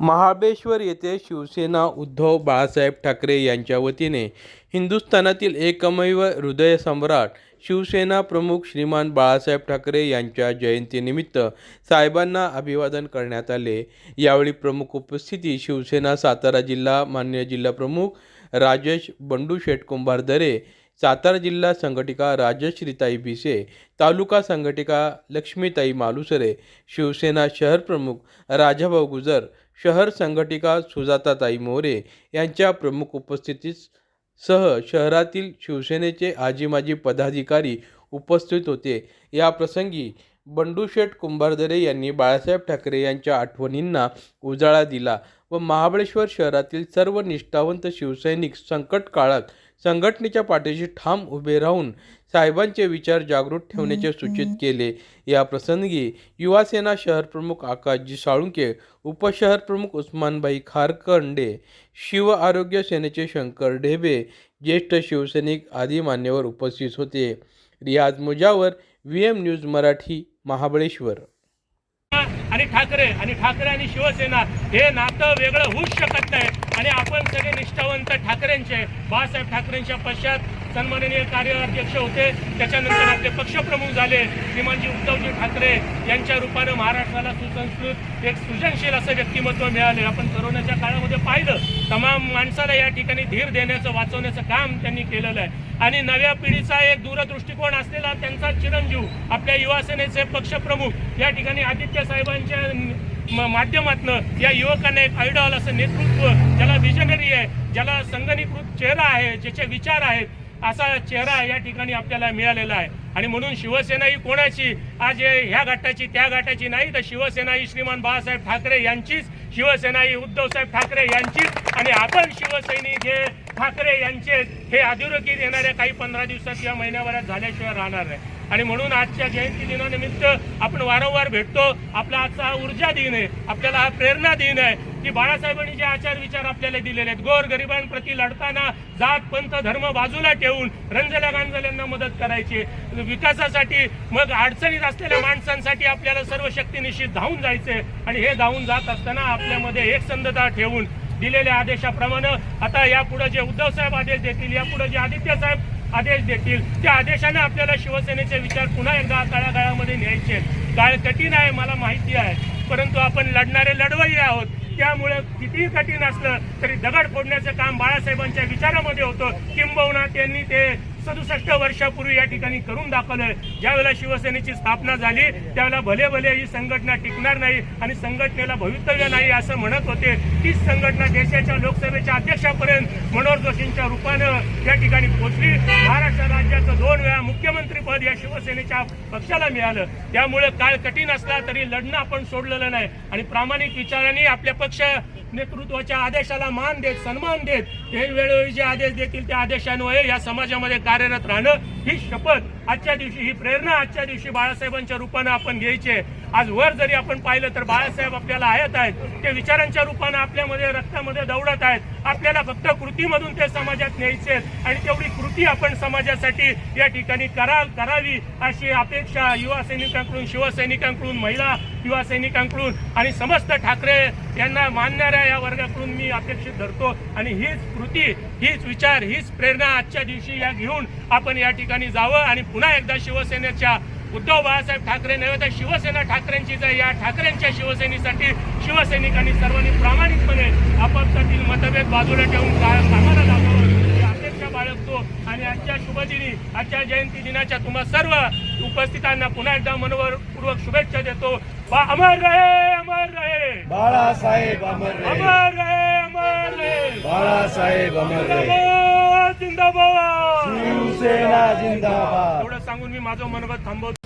महाबळेश्वर येथे शिवसेना उद्धव बाळासाहेब ठाकरे यांच्या वतीने हिंदुस्थानातील एकमेव हृदयसम्राट शिवसेना प्रमुख श्रीमान बाळासाहेब ठाकरे यांच्या जयंतीनिमित्त साहेबांना अभिवादन करण्यात आले. यावेळी प्रमुख उपस्थिती शिवसेना सातारा जिल्हा मान्य जिल्हाप्रमुख राजेश बंडू शेटकुंभार दरे सातारा जिल्हा संघटिका राजश्रीताई भिसे तालुका संघटिका लक्ष्मीताई मालुसरे शिवसेना शहर प्रमुख राजाभाऊ गुजर शहर संघटिका सुजाताताई मोरे यांच्या प्रमुख उपस्थितीत सह शहरातील शिवसेनेचे आजी माजी पदाधिकारी उपस्थित होते. या प्रसंगी बंडूशेठ कुंभारदरे यांनी बाळासाहेब ठाकरे यांच्या आठवणींना उजाळा दिला व महाबळेश्वर शहरातील सर्व निष्ठावंत शिवसैनिक संकट काळात संघटनेच्या पाठीशी ठाम उभे राहून साहेबांचे विचार जागृत ठेवण्याचे सूचित केले. या प्रसंगी युवासेना शहर प्रमुख आकाशजी साळुंके उपशहर प्रमुख उस्मानबाई खारकंडे शिव आरोग्य सेनेचे शंकर ढेबे ज्येष्ठ शिवसैनिक आदी मान्यवर उपस्थित होते. Riyaz Mujawar V M news Marathi Mahabaleshwar. आणि ठाकरे आणि ठाकरे आणि शिवसेना हे नातं वेगळं होऊच शकत नाही. आणि आपण सगळे निष्ठावंत ठाकरेंचे बाळासाहेब ठाकरेंच्या पश्चात सन्माननीय कार्याध्यक्ष होते. त्याच्यानंतर आपले पक्षप्रमुख झाले. श्रीमानजी उद्धवजी ठाकरे यांच्या रूपानं महाराष्ट्राला सुसंस्कृत एक सृजनशील असं व्यक्तिमत्व मिळाले. आपण करोनाच्या काळामध्ये पाहिलं. तमाम माणसाला या ठिकाणी धीर देण्याचं वाचवण्याचं काम त्यांनी केलेलं आहे. आणि नव्या पिढीचा एक दूरदृष्टिकोन असलेला त्यांचा चिरंजीव आपल्या युवासेनेचे पक्षप्रमुख या ठिकाणी आदित्य साहेबांच्या माध्यमातनं या युवकांना एक आयडॉल असं नेतृत्व ज्याला विजनरी आहे ज्याला संगणीकृत चेहरा आहे ज्याचे विचार आहेत असा चेहरा या ठिकाणी आपल्याला मिळालेला आहे. आणि म्हणून शिवसेना ही कोणाची? आज ह्या गटाची त्या घाटाची नाही तर शिवसेना ही श्रीमान बाळासाहेब ठाकरे यांचीच. शिवसेना ही उद्धवसाहेब ठाकरे यांचीच. आणि आपण शिवसैनिक हे ठाकरे यांचे हे अधोरेखित येणाऱ्या काही पंधरा दिवसात किंवा महिन्याभरात झाल्याशिवाय राहणार नाही. आणि म्हणून आजच्या जयंती दिनानिमित्त आपण वारंवार भेटतो. आपला आजचा हा ऊर्जा दिन आहे. आपल्याला हा प्रेरणा दिन आहे की बाळासाहेबांनी जे आचार विचार आपल्याला दिलेले आहेत. गोर गरिबांप्रती लढताना जात पंथ धर्म बाजूला ठेवून रंजल्या गांजल्यांना मदत करायची. विकासासाठी मग अडचणीत असलेल्या माणसांसाठी आपल्याला सर्व शक्तीनिशी धावून जायचे. आणि हे धावून जात असताना आपल्यामध्ये एकसंधता ठेवून दिलेल्या आदेशाप्रमाणे आता यापुढे जे उद्धव साहेब आदेश देतील यापुढे जे आदित्य साहेब आदेश देतील. त्या आदेशाने आपल्याला शिवसेनेचे विचार पुन्हा एकदा तळागाळामध्ये न्यायचे काळ कठीण आहे मला माहिती आहे. परंतु आपण लढणारे लढवई आहोत. त्यामुळे कितीही कठीण असलं तरी दगड फोडण्याचं काम बाळासाहेबांच्या विचारामध्ये होतं. किंबहुना त्यांनी ते सदुसष्ट वर्षापूर्वी या ठिकाणी करून दाखवलं ज्यावेळेला शिवसेनेची स्थापना झाली त्यावेळेला भले भले ही संघटना टिकणार नाही आणि संघटनेला भवितव्य नाही असं म्हणत होते तीच संघटना देशाच्या लोकसभेच्या अध्यक्षापर्यंत मनोहर जोशींच्या रूपानं या ठिकाणी पोहोचली. महाराष्ट्र राज्याचं दोन वेळा मुख्यमंत्रीपद या शिवसेनेच्या पक्षाला मिळालं. त्यामुळे काळ कठीण असला तरी लढणं आपण सोडलेलं नाही. आणि प्रामाणिक विचाराने आपल्या पक्ष नेतृत्वाच्या आदेशाला मान देत सन्मान देत ते वेळोवेळी जे आदेश देतील त्या आदेशान्वये या समाजामध्ये कार्यरत राहणं ही शपथ आजच्या दिवशी ही प्रेरणा आजच्या दिवशी बाळासाहेबांच्या रूपानं आपण घ्यायची आहे. आज वर जरी आपण पाहिलं तर बाळासाहेब आपल्याला आयत आहेत. ते विचारांच्या रूपानं आपल्यामध्ये रक्तामध्ये दौडत आहेत. आपल्याला फक्त कृतीमधून ते समाजात न्यायचे आहेत. आणि तेवढी कृती आपण समाजासाठी या ठिकाणी करा करावी अशी अपेक्षा युवा सैनिकांकडून शिवसैनिकांकडून महिला युवा सैनिकांकडून आणि समस्त ठाकरे यांना मानणाऱ्या या वर्गाकडून मी अपेक्षित धरतो. आणि हीच कृती हीच विचार हीच प्रेरणा आजच्या दिवशी या घेऊन आपण या ठिकाणी जावं आणि पुन्हा एकदा शिवसेनेच्या उद्धव बाळासाहेब ठाकरे नव्हे तर शिवसेना ठाकरेंचीच आहे या ठाकरेंच्या शिवसेनेसाठी शिवसैनिकांनी सर्वांनी प्रामाणिकपणे आपापसातील मतभेद बाजूला ठेवून कामाला लागावं. ही अपेक्षा बाळगतो आणि आजच्या शुभदिनी आजच्या जयंती दिनाच्या तुम्हा सर्व उपस्थितांना पुन्हा एकदा मनोपूर्वक शुभेच्छा देतो. बा अमर रहे अमर रहे. बाळासाहेब अमर अमर रहे अमर रहे. बाळासाहेब अमर जिंदाबाद. शिवसेना जिंदाबाद. एवढं सांगून मी माझं मनोगत थांबवतो.